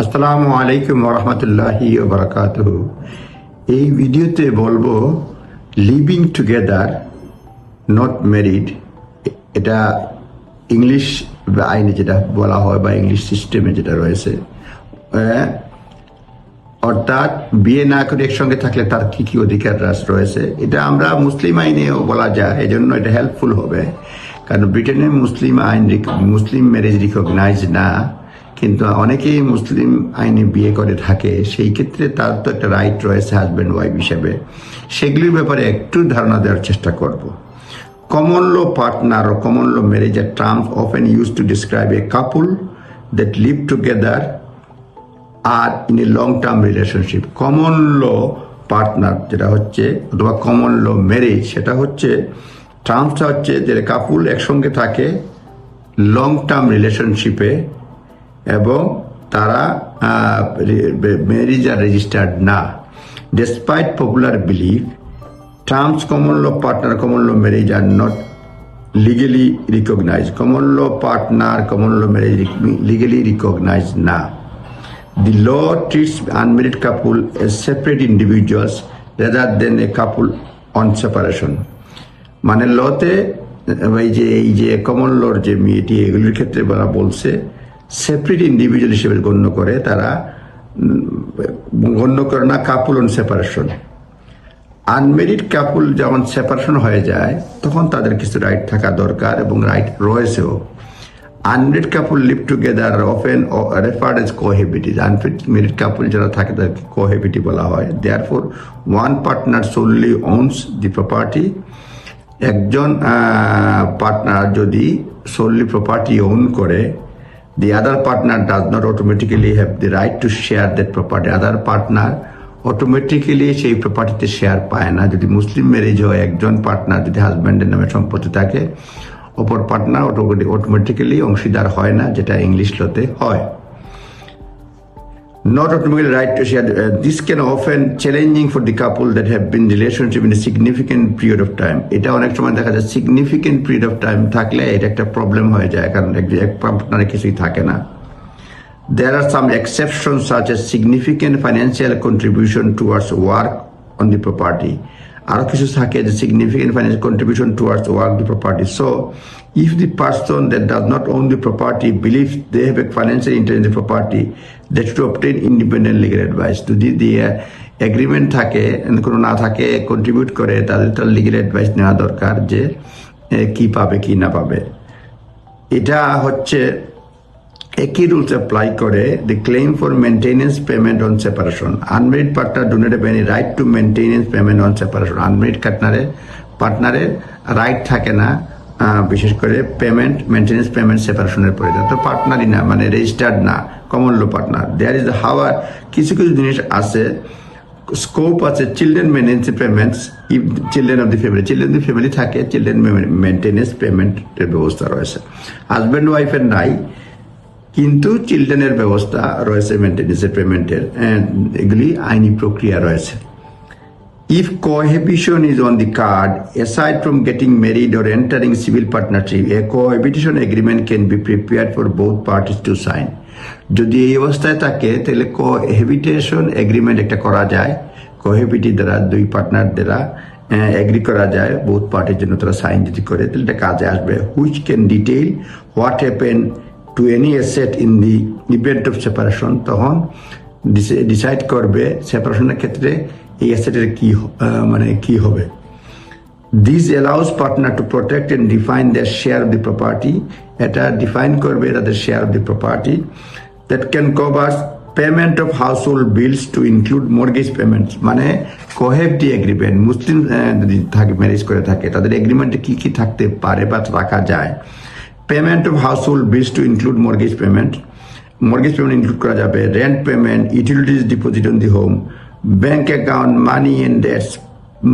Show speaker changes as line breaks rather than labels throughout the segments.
আসসালামু আলাইকুম রহমতুল্লাহি বারাকাতুহু। এই ভিডিওতে বলব লিভিং টুগেদার নট ম্যারিড এটা ইংলিশ আইনে যেটা বলা হয় বা ইংলিশ সিস্টেমে যেটা রয়েছে অর্থাৎ বিয়ে না করে একসঙ্গে থাকলে তার কি কি অধিকার রাস রয়েছে, এটা আমরা মুসলিম আইনেও বলা যায় এই জন্য এটা হেল্পফুল হবে। কারণ ব্রিটেনে মুসলিম আইন মুসলিম ম্যারেজ রিকগনাইজ না। কিন্তু অনেকেই মুসলিম আইনে বিয়ে করে থাকে, সেই ক্ষেত্রে তার তো একটা রাইট রয়েছে হাজব্যান্ড ওয়াইফ হিসেবে। সেগুলির ব্যাপারে একটু ধারণা দেওয়ার চেষ্টা করব। Common law partner or common law marriage are terms often used to describe a couple that live together R in a long term relationship common law partner যেটা হচ্ছে অথবা কমন ল ম্যারেজ সেটা হচ্ছে টার্মসটা হচ্ছে যে কাপুল একসঙ্গে থাকে long term রিলেশনশিপে এবং তারা ম্যারেজ আর রেজিস্টার্ড না। Despite popular believe terms common law partner common law marriage are not legally recognise common law partner common law marriage legally recognise না The law treats unmarried couple as separate individuals rather than a couple on separation মানে লতে এই যে এই যে common লর যে মেয়েটি, এগুলির ক্ষেত্রে বলা বলছে সেপারেট ইন্ডিভিজুয়াল হিসেবে গণ্য করে তারা গণ্য করে না couple on separation unmarried couple যখন সেপারেশন হয়ে যায়, তখন তাদের কিছু রাইট থাকা দরকার এবং right রয়েছেও। Unmarried couple live together often referred as cohabitees unmarried couple যারা থাকে তাদেরকে কোহেবিটি বলা হয়। Therefore one partner solely owns the property একজন পার্টনার যদি সোললি প্রপার্টি ওন করে the other partner does not automatically have the right to share that property other partner automatically সেই প্রপার্টিতে শেয়ার পায় না। যদি মুসলিম ম্যারেজ হয়, একজন পার্টনার যদি হাজব্যান্ডের নামে সম্পত্তি থাকে, অপর পার্টনার অটোমেটিক্যালি অংশীদার হয় না, যেটা ইংলিশ লোতে হয়। Not automatically right to share. Uh, this can often challenging for the couple that have been relationship in a significant period of time. এটা অনেক সময় দেখা যায় significant period of time থাকলে এটা একটা প্রবলেম হয়ে যায় কারণ এক পার্টনারে কিছুই থাকে না There are some exceptions such as significant financial contribution towards work on the property. আরও কিছু থাকে যে significant finance contribution towards work the property so if the person that does not own the property believe they have a financial interest the property they to obtain independent legal advice যদি দিয়ে agreement uh, থাকে কোনো না থাকে contribute করে, তাদের তার legal advice নেওয়া দরকার যে কী পাবে কি না পাবে। এটা হচ্ছে একই রুলস অ্যাপ্লাই করে the claim for maintenance payment on separation unmarried partner do not have any right to maintenance payment on separation unmarried পার্টনারের পার্টনারের রাইট থাকে না বিশেষ করে পেমেন্ট মেনটেনেন্স পেমেন্ট সেপারেশনের পরে। তো পার্টনারই না মানে রেজিস্টার্ড না common law partner there is however কিছু কিছু জিনিস আছে স্কোপ আছে children maintenance payments if children of the family children the family থাকে চিলড্রেন মেনটেনেন্স পেমেন্টের ব্যবস্থা রয়েছে। হাজব্যান্ড ওয়াইফের নাই কিন্তু চিলড্রেনের ব্যবস্থা রয়েছে মেনটেন্যান্সের পেমেন্টের এগুলি আইনি প্রক্রিয়া রয়েছে। If cohabitation is on the card, aside from getting married or entering civil partnership, a cohabitation agreement can be prepared for both parties to sign. যদি এই অবস্থায় থাকে, তাহলে কোহেবিটেশন এগ্রিমেন্ট একটা করা যায়। কোহেবিটি দ্বারা, দুই পার্টনার দ্বারা এগ্রি করা যায় বোথ পার্টির জন্য তারা সাইন যদি করে, তাহলে এটা কাজে আসবে। Which can detail what happen to any asset in the event of separation তখন ডিসাইড করবে সেপারেশনের ক্ষেত্রে এই অ্যাসেটের কি মানে কি হবে। This allows partner to protect and define their share of the property এটা ডিফাইন করবে তাদের share of the property that can cover payment of house hold bills to include mortgage payments মানে কোহেবটি এগ্রিমেন্ট মুসলিম যদি থাকে marriage করে থাকে, তাদের এগ্রিমেন্টে কী কী থাকতে পারে বা রাখা যায়? Payment of house hold to include mortgage payment mortgage payment include করা যাবে rent payment utilities deposit on the home bank account money and debts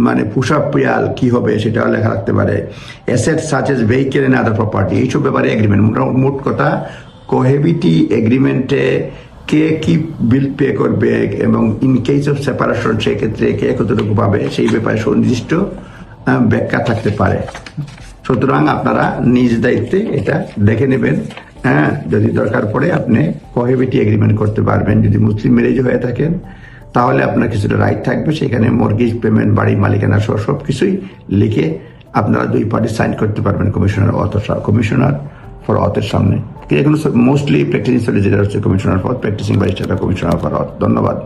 মানে পুষা পিয়াল কী হবে সেটাও লেখা রাখতে পারে asset such as vehicle and other property এইসব ব্যাপারে এগ্রিমেন্ট মোট কথা কোহেবিটি এগ্রিমেন্টে কে কি বিল পে করবে এবং ইন কেস অফ সেপারেশন সেক্ষেত্রে কে কতটুকু পাবে, সেই ব্যাপারে সুনির্দিষ্ট ব্যাখ্যা থাকতে পারে। সুতরাং আপনারা নিজ দায়িত্বে এটা দেখে নেবেন। হ্যাঁ যদি দরকার পড়ে আপনি প্রহিবিটি এগ্রিমেন্ট করতে পারবেন। যদি মুসলিম ম্যারেজ হয়ে থাকেন, তাহলে আপনার কিছুটা রাইট থাকবে। সেখানে মর্গেজ পেমেন্ট বাড়ি, মালিকানা সহ সব কিছুই লিখে আপনারা দুই পার্টি সাইন করতে পারবেন কমিশনার অথর কমিশনার ফর অথের সামনে। এখন মোস্টলি প্র্যাকটিসিং সলিসিটার হচ্ছে commissioner for practising barrister commissioner for oath ধন্যবাদ।